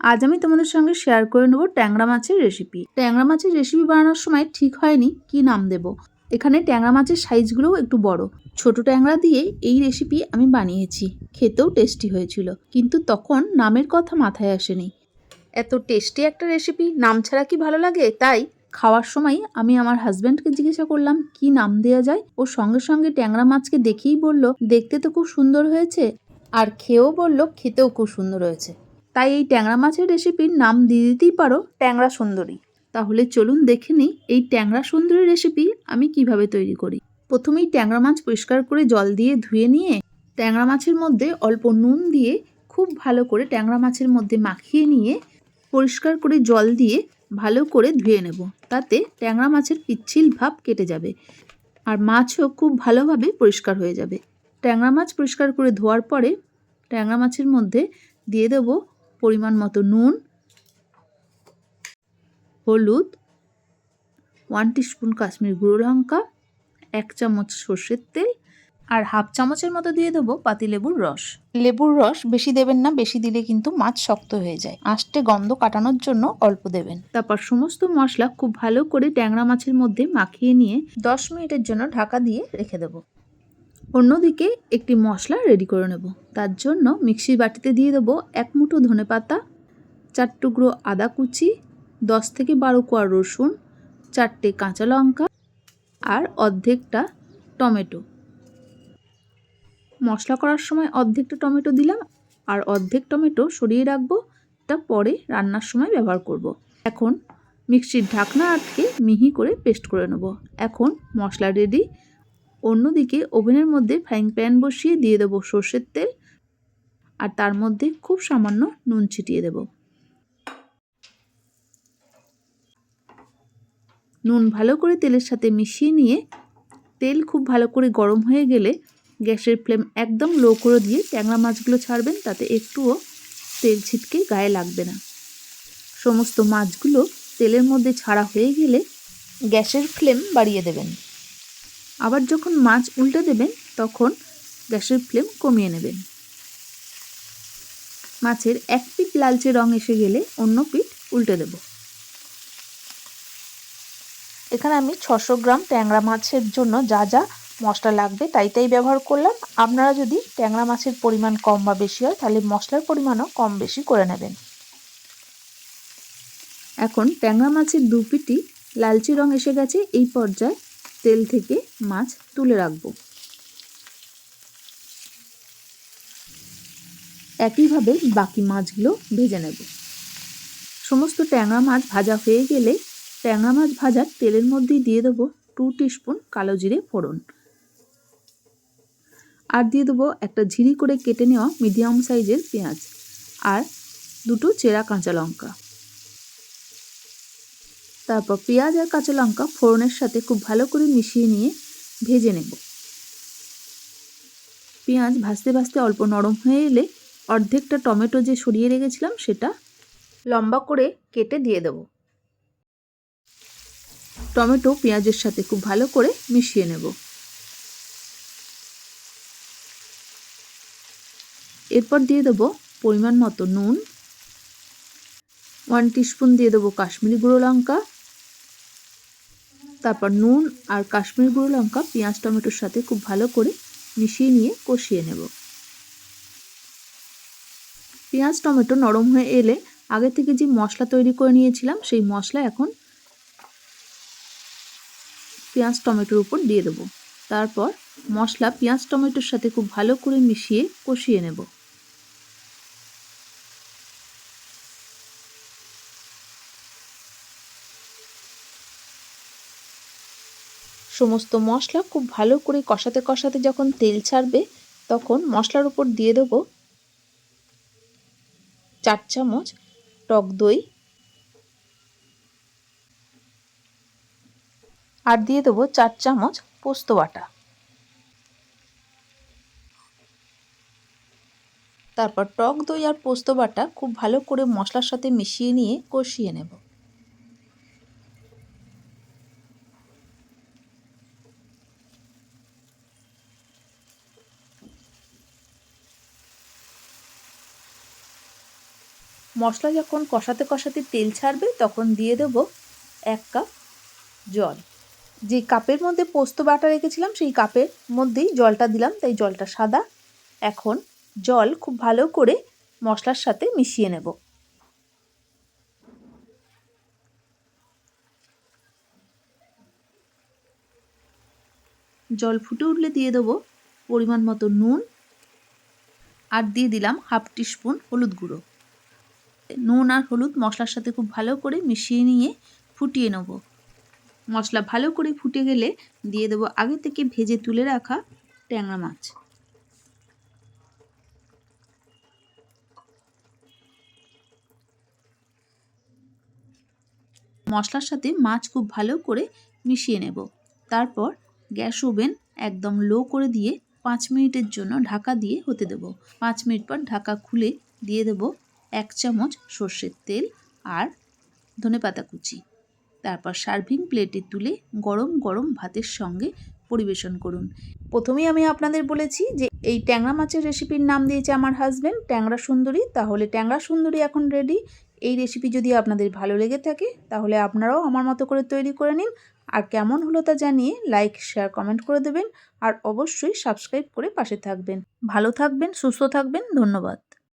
আজ আমি তোমাদের সঙ্গে শেয়ার করে নেব ট্যাংরা মাছের রেসিপি ট্যাংরা মাছের রেসিপি বানানোর সময় ঠিক হয়নি, কি নাম দেব? এখানে ট্যাংরা মাছের সাইজগুলোও একটু বড়। ছোট ট্যাংরা দিয়ে এই রেসিপি আমি বানিয়েছি, খেতেও টেস্টি হয়েছিল। কিন্তু তখন নামের কথা মাথায় আসেনি। এত টেস্টি একটা রেসিপি নাম ছাড়া কি ভালো লাগে? তাই খাওয়ার সময় আমি আমার হাজব্যান্ডকে জিজ্ঞাসা করলাম, কি নাম দেওয়া যায়? ও সঙ্গে সঙ্গে ট্যাংরা মাছকে দেখেই বলল, দেখতে তো খুব সুন্দর হয়েছে। আর খেয়েও বলল, খেতেও খুব সুন্দর হয়েছে। তাই এই ট্যাংরা মাছের রেসিপির নাম দিয়ে দিতেই পারো ট্যাংরা সুন্দরী। তাহলে চলুন দেখে নিই এই ট্যাংরা সুন্দরী রেসিপি আমি কীভাবে তৈরি করি। প্রথমেই ট্যাংরা মাছ পরিষ্কার করে জল দিয়ে ধুয়ে নিয়ে ট্যাংরা মাছের মধ্যে অল্প নুন দিয়ে খুব ভালো করে ট্যাংরা মাছের মধ্যে মাখিয়ে নিয়ে পরিষ্কার করে জল দিয়ে ভালো করে ধুয়ে নেব। তাতে ট্যাংরা মাছের পিচ্ছিল ভাব কেটে যাবে আর মাছও খুব ভালোভাবে পরিষ্কার হয়ে যাবে। ট্যাংরা মাছ পরিষ্কার করে ধোয়ার পরে ট্যাংরা মাছের মধ্যে দিয়ে দেব পরিমাণ মতো নুন হলুদ ওয়ান টিস্পুন কাশ্মীর গুঁড়ো লঙ্কা এক চামচ সর্ষের তেল আর হাফ চামচের মতো দিয়ে দেবো পাতিলেবুর রস। লেবুর রস বেশি দেবেন না বেশি দিলে কিন্তু মাছ শক্ত হয়ে যায়। আষ্টে গন্ধ কাটানোর জন্য অল্প দেবেন। তারপর সমস্ত মশলা খুব ভালো করে ট্যাংরা মাছের মধ্যে মাখিয়ে নিয়ে দশ মিনিটের জন্য ঢাকা দিয়ে রেখে দেবো। অন্যদিকে একটি মশলা রেডি করে নেব। তার জন্য মিক্সির বাটিতে দিয়ে দেবো এক মুঠো ধনে পাতা, চার টুকরো আদা কুচি, দশ থেকে বারো কোয়া রসুন, চারটে কাঁচা লঙ্কা আর অর্ধেকটা টমেটো। মশলা করার সময় অর্ধেকটা টমেটো দিলাম আর অর্ধেক টমেটো সরিয়ে রাখব। তা পরে রান্নার সময় ব্যবহার করব। এখন মিক্সির ঢাকনা আটকে মিহি করে পেস্ট করে নেব। এখন মশলা রেডি অন্যদিকে ওভেনের মধ্যে ফ্রাইং প্যান বসিয়ে দিয়ে দেবো সর্ষের তেল আর তার মধ্যে খুব সামান্য নুন ছিটিয়ে দেব। নুন ভালো করে তেলের সাথে মিশিয়ে নিয়ে তেল খুব ভালো করে গরম হয়ে গেলে গ্যাসের ফ্লেম একদম লো করে দিয়ে ট্যাংরা মাছগুলো ছাড়বেন, তাতে একটুও তেল ছিটকে গায়ে লাগবে না। সমস্ত মাছগুলো তেলের মধ্যে ছাড়া হয়ে গেলে গ্যাসের ফ্লেম বাড়িয়ে দেবেন। আবার যখন মাছ উল্টে দেবেন, তখন গ্যাসের ফ্লেম কমিয়ে নেবেন। মাছের এক পিঠ লালচে রং এসে গেলে অন্য পিঠ উল্টে দেব। এখানে আমি ছশো গ্রাম ট্যাংরা মাছের জন্য যা যা মশলা লাগবে তাই তাই ব্যবহার করলাম। আপনারা যদি ট্যাংরা মাছের পরিমাণ কম বা বেশি হয়, তাহলে মশলার পরিমাণও কম বেশি করে নেবেন। এখন ট্যাংরা মাছের দু পিটি লালচে রং এসে গেছে, এই পর্যায়ে তেল থেকে মাছ তুলে রাখব। একইভাবে বাকি মাছগুলো ভেজে নেব। সমস্ত ট্যাংরা মাছ ভাজা হয়ে গেলে ট্যাংরা মাছ ভাজার তেলের মধ্যে দিয়ে দেবো টু টিস্পুন কালো জিরে ফোড়ন। আর দিয়ে দেবো একটা ঝিরি করে কেটে নেওয়া মিডিয়াম সাইজের পেঁয়াজ। আর দুটো চেরা কাঁচা লঙ্কা। তারপর পেঁয়াজ আর কাঁচা লঙ্কা ফোড়নের সাথে খুব ভালো করে মিশিয়ে নিয়ে ভেজে নেব। পেঁয়াজ ভাজতে ভাজতে অল্প নরম হয়ে এলে অর্ধেকটা টমেটো যে সরিয়ে রেখেছিলাম সেটা লম্বা করে কেটে দিয়ে দেব। টমেটো পেঁয়াজের সাথে খুব ভালো করে মিশিয়ে নেব। এরপর দিয়ে দেবো পরিমাণ মতো নুন, ওয়ান টিস্পুন দিয়ে দেবো কাশ্মীরি গুঁড়ো লঙ্কা তারপর নুন আর কাশ্মীরি গুঁড়ো লঙ্কা পেঁয়াজ, টমেটোর সাথে খুব ভালো করে মিশিয়ে নিয়ে কষিয়ে নেব। পেঁয়াজ, টমেটো নরম হয়ে এলে আগে থেকে যে মশলা তৈরি করে নিয়েছিলাম, সেই মশলা এখন পেঁয়াজ, টমেটোর উপর দিয়ে দেবো। তারপর মশলা পেঁয়াজ, টমেটোর সাথে খুব ভালো করে মিশিয়ে কষিয়ে নেব। সমস্ত মশলা খুব ভালো করে কষাতে কষাতে যখন তেল ছাড়বে, তখন মশলার উপর দিয়ে দেবো চার চামচ টক দই। আর দিয়ে দেবো চার চামচ পোস্ত বাটা। তারপর টক দই আর পোস্ত বাটা খুব ভালো করে মশলার সাথে মিশিয়ে নিয়ে কষিয়ে নেব। মশলা যখন কষাতে কষাতে তেল ছাড়বে, তখন দিয়ে দেব এক কাপ জল। যে কাপের মধ্যে পোস্ত বাটা রেখেছিলাম, সেই কাপের মধ্যেই জলটা দিলাম। তাই জলটা সাদা। এখন জল খুব ভালো করে মশলার সাথে মিশিয়ে নেব। জল ফুটে উঠলে দিয়ে দেবো পরিমাণ মতো নুন। আর দিয়ে দিলাম হাফ টিস্পুন হলুদ গুঁড়ো। নুন আর হলুদ মশলার সাথে খুব ভালো করে মিশিয়ে নিয়ে ফুটিয়ে নেব। মশলা ভালো করে ফুটে গেলে দিয়ে দেবো আগে থেকে ভেজে তুলে রাখা ট্যাংরা মাছ। মশলার সাথে মাছ খুব ভালো করে মিশিয়ে নেব। তারপর গ্যাস ওভেন একদম লো করে দিয়ে পাঁচ মিনিটের জন্য ঢাকা দিয়ে হতে দেব। পাঁচ মিনিট পর ঢাকা খুলে দিয়ে দেব এক চামচ সর্ষের তেল আর ধনেপাতা কুচি। তারপর সার্ভিং প্লেটে তুলে গরম গরম ভাতের সঙ্গে পরিবেশন করুন। প্রথমেই আমি আপনাদের বলেছি যে এই ট্যাংরা মাছের রেসিপির নাম দিয়েছে আমার হাজব্যান্ড ট্যাংরা সুন্দরী। তাহলে ট্যাংরা সুন্দরী এখন রেডি এই রেসিপি যদি আপনাদের ভালো লেগে থাকে, তাহলে আপনারাও আমার মতো করে তৈরি করে নিন। আর কেমন হলো তা জানিয়ে লাইক শেয়ার কমেন্ট করে দেবেন। আর অবশ্যই সাবস্ক্রাইব করে পাশে থাকবেন। ভালো থাকবেন, সুস্থ থাকবেন। ধন্যবাদ।